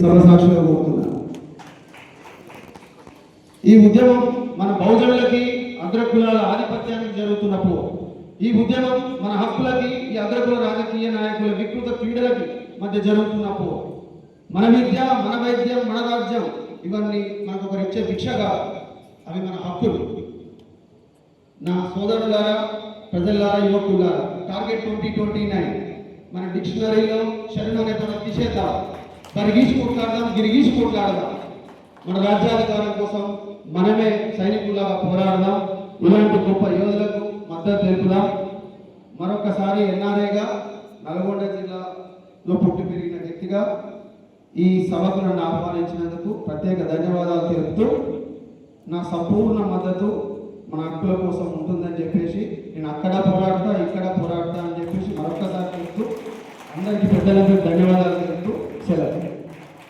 సర్వసాక్షిగా కోరుతున్నాను. ఈ ఉద్యమం మన బహుజనులకి అగ్రకులాల ఆధిపత్యానికి జరుగుతున్నప్పుడు ఈ ఉద్యమం మన హక్కులకి ఈ అగ్రకుల రాజకీయ నాయకుల వికృత క్రీడలకి మధ్య జరుగుతున్నప్పుడు మన విద్య మన వైద్యం మన రాజ్యం ఇవన్నీ మనకు ఒకరు ఇచ్చే భిక్షగా అవి మన హక్కులు. నా సోదరులారా ప్రజలారా యువకులారా టార్గెట్ ట్వంటీ ట్వంటీ నైన్ మన డిక్షనరీలో శరణు అనే పదం తీసేద్దాం పరిగీసి కొట్లాడదాం గిరిగీసి కొట్లాడదాం. మన రాజ్యాధికారం కోసం మనమే సైనికులాగా పోరాడదాం. ఇలాంటి గొప్ప యోధులకు మద్దతు తెలుపుదాం. మరొకసారి ఎన్ఆర్ఏగా నల్గొండ జిల్లాలో పుట్టి పెరిగిన వ్యక్తిగా ఈ సభకు నన్ను ఆహ్వానించినందుకు ప్రత్యేక ధన్యవాదాలు తెలుపుతూ నా సంపూర్ణ మద్దతు మన హక్కుల కోసం ఉంటుందని చెప్పేసి నేను అక్కడ పోరాడతా ఇక్కడ పోరాడతా అని చెప్పేసి మరొకసారి చెప్తూ అందరికీ పెద్దలకు ధన్యవాదాలు